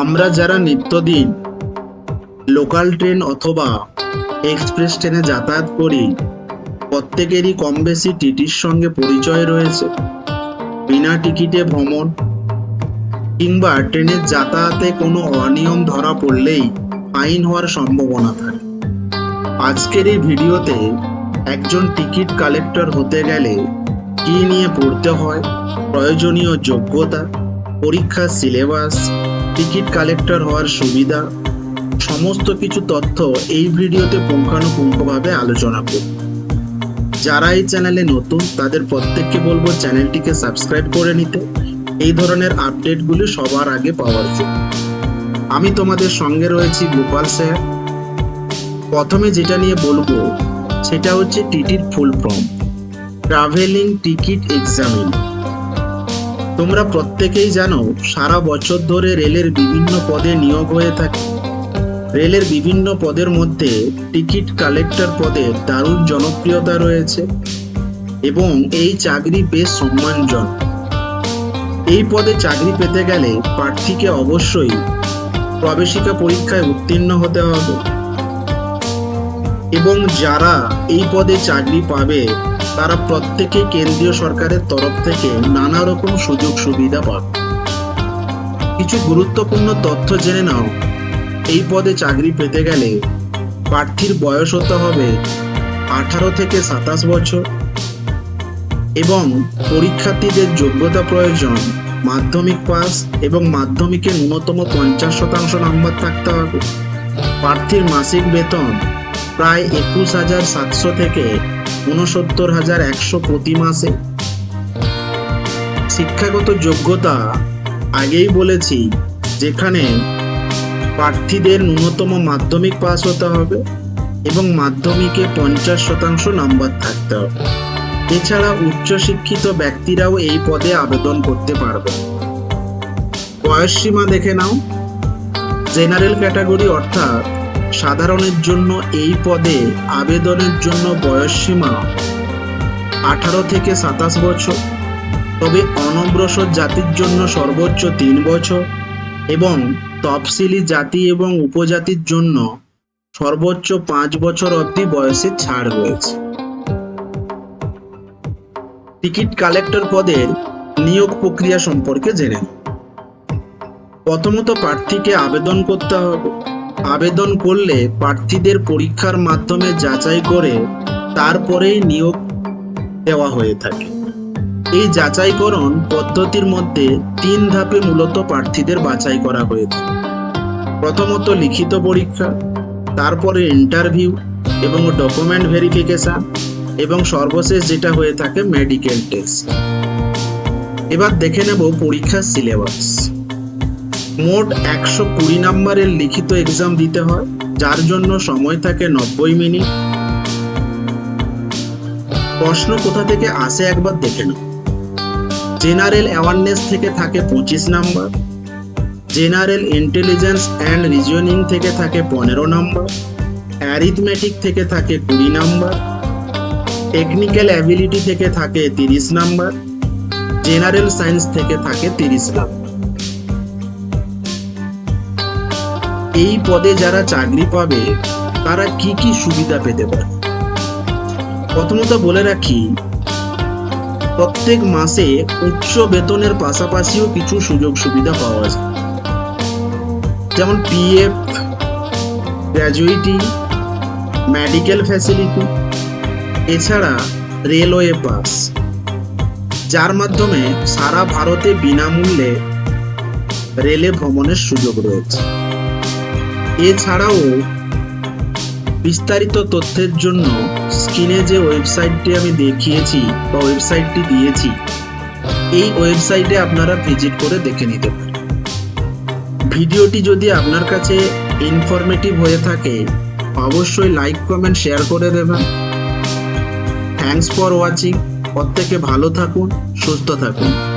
আমরা যারা নিত্যদিন লোকাল ট্রেন অথবা এক্সপ্রেস ট্রেনে যাতায়াত করি, প্রত্যেকেরই কম বেশি টিটির সঙ্গে পরিচয় রয়েছে। বিনা টিকিটে ভ্রমণ কিংবা ট্রেনের যাতায়াতে কোনো অনিয়ম ধরা পড়লেই ফাইন হওয়ার সম্ভাবনা থাকে। আজকের এই ভিডিওতে একজন টিকিট কালেক্টর হতে গেলে কি নিয়ে পড়তে হয়, প্রয়োজনীয় যোগ্যতা, পরীক্ষার সিলেবাস টিকিট কালেক্টর হওয়ার সুবিধা, সমস্ত কিছু তথ্য এই ভিডিওতে পুঙ্খানুপুঙ্খভাবে আলোচনা করব। যারা এই চ্যানেলে নতুন, তাদের প্রত্যেককে বলব চ্যানেলটিকে সাবস্ক্রাইব করে নিতে। এই ধরনের আপডেটগুলি সবার আগে পাওয়ার জন্য। আমি তোমাদের সঙ্গে রয়েছি গোপাল স্যার। প্রথমে যেটা নিয়ে বলব, সেটা হচ্ছে টিটির full form. Travelling ticket examine. তোমরা প্রত্যেকেই জানো, সারা বছর ধরে রেলের বিভিন্ন পদে নিয়োগ হয়ে থাকে। রেলের বিভিন্ন পদের মধ্যে টিকিট কালেক্টর পদে দারুণ জনপ্রিয়তা রয়েছে এবং এই চাকরি বেশ সম্মানজনক। এই পদে চাকরি পেতে গেলে প্রার্থীকে অবশ্যই প্রবেশিকা পরীক্ষায় উত্তীর্ণ হতে হবে। এবং যারা এই পদে চাকরি পাবে তারা প্রত্যেকে কেন্দ্রীয় সরকারের তরফ থেকে নানা রকম সুযোগ সুবিধা পাবে কিছু গুরুত্বপূর্ণ তথ্য জেনে নাও। এই পদে চাকরি পেতে গেলে প্রার্থীর বয়স হতে হবে আঠারো থেকে সাতাশ বছর এবং পরীক্ষার্থীদের যোগ্যতা প্রয়োজন মাধ্যমিক পাস এবং মাধ্যমিকে ন্যূনতম পঞ্চাশ শতাংশ নাম্বার থাকতে হবে। প্রার্থীর মাসিক বেতন প্রায় একুশ হাজার সাতশো থেকে ঊনসত্তর হাজার একশো প্রতি মাসে। শিক্ষাগত যোগ্যতা আগেই বলেছি, যেখানে প্রার্থীদের ন্যূনতম মাধ্যমিক পাস হতে হবে এবং মাধ্যমিকে পঞ্চাশ শতাংশ নাম্বার থাকতে হবে। এছাড়া উচ্চশিক্ষিত ব্যক্তিরাও এই পদে আবেদন করতে পারবে। বয়স সীমা দেখে নাও। জেনারেল ক্যাটাগরি অর্থাৎ সাধারণের জন্য এই পদে আবেদনের জন্য বয়স সীমা আঠারো থেকে সাতাশ বছর। তবে অনগ্রসর জাতির জন্য সর্বোচ্চ তিন বছর এবং তফসিলি জাতি এবং উপজাতির জন্য সর্বোচ্চ পাঁচ বছর অবধি বয়সের ছাড় রয়েছে। টিকিট কালেক্টর পদের নিয়োগ প্রক্রিয়া সম্পর্কে জেনে প্রথমত প্রার্থীকে আবেদন করতে হবে। আবেদন করলে প্রার্থীদের পরীক্ষার মাধ্যমে যাচাই করে তারপরেই নিয়োগ দেওয়া হয়ে থাকে। এই যাচাইকরণ পদ্ধতির মধ্যে তিন ধাপে মূলত প্রার্থীদের বাছাই করা হয়ে থাকে। প্রথমত লিখিত পরীক্ষা, তারপরে ইন্টারভিউ এবং ডকুমেন্ট ভেরিফিকেশন এবং সর্বশেষ যেটা হয়ে থাকে মেডিকেল টেস্ট। এবার দেখে নেব পরীক্ষার সিলেবাস। মোট একশো কুড়ি নম্বরের লিখিত এক্সাম দিতে হয়, যার জন্য সময় থাকে নব্বই মিনিট। প্রশ্ন কোথা থেকে আসে একবার দেখে নাও। জেনারেল অ্যাওয়ারনেস থেকে থাকে পঁচিশ number. General intelligence and reasoning থেকে থাকে পনেরো নাম্বার। অ্যারিথমেটিক থেকে থাকে কুড়ি নাম্বার। টেকনিক্যাল অ্যাবিলিটি থেকে থাকে তিরিশ নাম্বার। জেনারেল সায়েন্স থেকে থাকে তিরিশ নাম্বার। এই পদে যারা চাকরি পাবে, তারা কি কি সুবিধা পেতে পারে? প্রথমত বলে রাখি, প্রত্যেক মাসে উচ্চ বেতনের পাশাপাশিও কিছু সুযোগ সুবিধা পাওয়া যায়। যেমন পিএফ গ্র্যাজুইটি মেডিকেল ফ্যাসিলিটি এছাড়া রেলওয়ে পাস যার মাধ্যমে সারা ভারতে বিনামূল্যে রেলে ভ্রমণের সুযোগ রয়েছে। এছাড়াও বিস্তারিত তথ্যের জন্য স্ক্রিনে যে ওয়েবসাইটটি আমি দেখিয়েছি বা ওয়েবসাইটটি দিয়েছি, এই ওয়েবসাইটে আপনারা ভিজিট করে দেখে নিতে পারেন। ভিডিওটি যদি আপনার কাছে ইনফরমেটিভ হয়ে থাকে, অবশ্যই লাইক কমেন্ট শেয়ার করে দেবেন। থ্যাঙ্কস ফর ওয়াচিং প্রত্যেকে ভালো থাকুন, সুস্থ থাকুন।